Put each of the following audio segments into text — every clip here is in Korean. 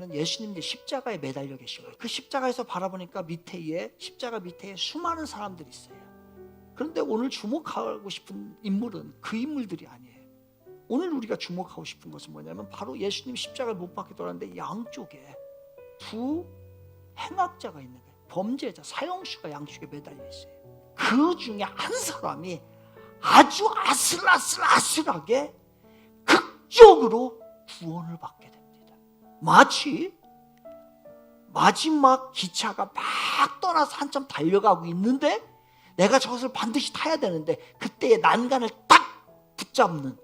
예수님이 십자가에 매달려 계신 거예요. 그 십자가에서 바라보니까 밑에에 십자가 밑에 수많은 사람들이 있어요. 그런데 오늘 주목하고 싶은 인물은 그 인물들이 아니에요. 오늘 우리가 주목하고 싶은 것은 뭐냐면 바로 예수님 십자가를 못 박게 돌았는데 양쪽에 두 행악자가 있는 거예요. 범죄자 사형수가 양쪽에 매달려 있어요. 그 중에 한 사람이 아주 아슬아슬아슬하게 극적으로 구원을 받게 됩니다. 마치 마지막 기차가 막 떠나서 한참 달려가고 있는데 내가 저것을 반드시 타야 되는데 그때의 난간을 딱 붙잡는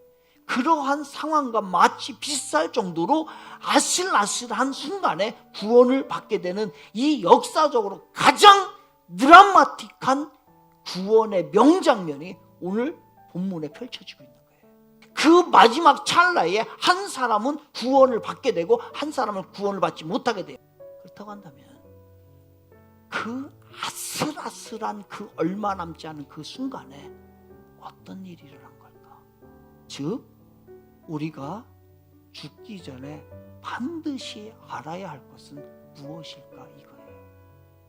그러한 상황과 마치 비슷할 정도로 아슬아슬한 순간에 구원을 받게 되는 이 역사적으로 가장 드라마틱한 구원의 명장면이 오늘 본문에 펼쳐지고 있는. 그 마지막 찰나에 한 사람은 구원을 받게 되고 한 사람은 구원을 받지 못하게 돼요. 그렇다고 한다면 그 아슬아슬한 그 얼마 남지 않은 그 순간에 어떤 일이 일어난 걸까? 즉 우리가 죽기 전에 반드시 알아야 할 것은 무엇일까 이거예요.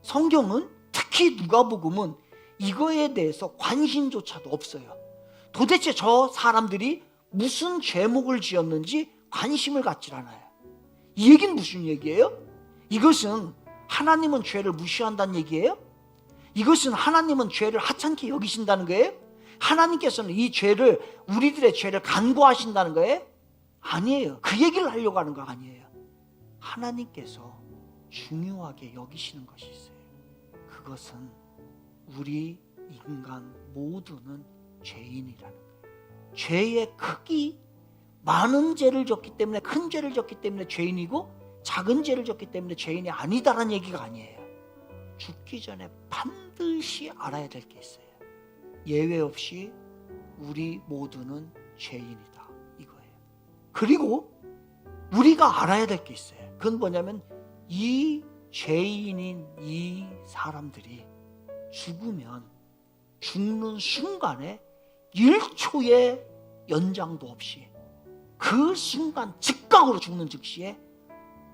성경은 특히 누가복음은 이거에 대해서 관심조차도 없어요. 도대체 저 사람들이 무슨 죄목을 지었는지 관심을 갖질 않아요. 이 얘기는 무슨 얘기예요? 이것은 하나님은 죄를 무시한다는 얘기예요? 이것은 하나님은 죄를 하찮게 여기신다는 거예요? 하나님께서는 이 죄를 우리들의 죄를 간구하신다는 거예요? 아니에요. 그 얘기를 하려고 하는 거 아니에요. 하나님께서 중요하게 여기시는 것이 있어요. 그것은 우리 인간 모두는 죄인이라는. 죄의 크기, 많은 죄를 졌기 때문에 큰 죄를 졌기 때문에 죄인이고 작은 죄를 졌기 때문에 죄인이 아니다라는 얘기가 아니에요. 죽기 전에 반드시 알아야 될 게 있어요. 예외 없이 우리 모두는 죄인이다. 이거예요. 그리고 우리가 알아야 될 게 있어요. 그건 뭐냐면 이 죄인인 이 사람들이 죽으면 죽는 순간에 1초의 연장도 없이 그 순간 즉각으로 죽는 즉시에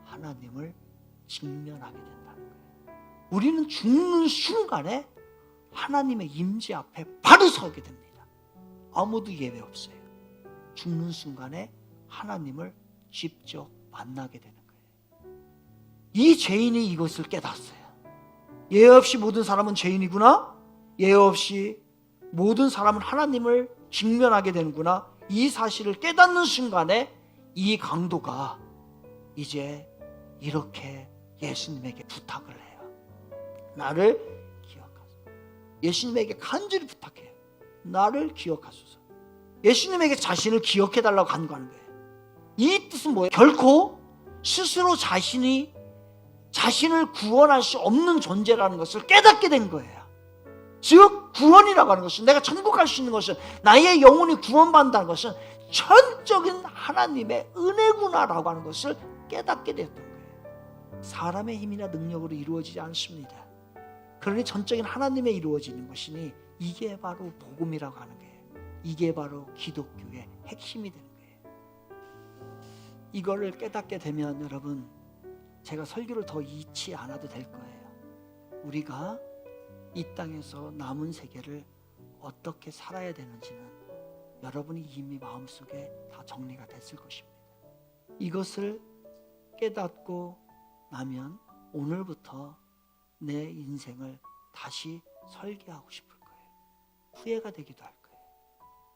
하나님을 직면하게 된다는 거예요. 우리는 죽는 순간에 하나님의 임재 앞에 바로 서게 됩니다. 아무도 예외 없어요. 죽는 순간에 하나님을 직접 만나게 되는 거예요. 이 죄인이 이것을 깨닫어요. 예외 없이 모든 사람은 죄인이구나. 예외 없이 모든 사람은 하나님을 직면하게 되는구나. 이 사실을 깨닫는 순간에 이 강도가 이제 이렇게 예수님에게 부탁을 해요. 나를 기억하소서. 예수님에게 간절히 부탁해요. 나를 기억하소서. 예수님에게 자신을 기억해 달라고 간구하는 거예요. 이 뜻은 뭐예요? 결코 스스로 자신이 자신을 구원할 수 없는 존재라는 것을 깨닫게 된 거예요. 즉 구원이라고 하는 것은 내가 천국 갈 수 있는 것은 나의 영혼이 구원받는다는 것은 전적인 하나님의 은혜구나라고 하는 것을 깨닫게 되었던 거예요. 사람의 힘이나 능력으로 이루어지지 않습니다. 그러니 전적인 하나님의 이루어지는 것이니 이게 바로 복음이라고 하는 거예요. 이게 바로 기독교의 핵심이 되는 거예요. 이거를 깨닫게 되면 여러분 제가 설교를 더 잊지 않아도 될 거예요. 우리가 이 땅에서 남은 세계를 어떻게 살아야 되는지는 여러분이 이미 마음속에 다 정리가 됐을 것입니다. 이것을 깨닫고 나면 오늘부터 내 인생을 다시 설계하고 싶을 거예요. 후회가 되기도 할 거예요.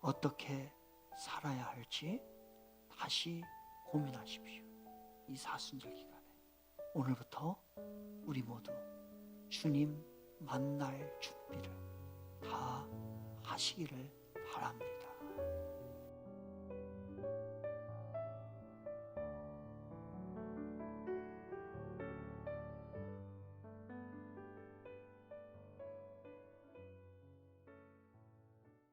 어떻게 살아야 할지 다시 고민하십시오. 이 사순절 기간에 오늘부터 우리 모두 주님 만날 준비를 다 하시기를 바랍니다.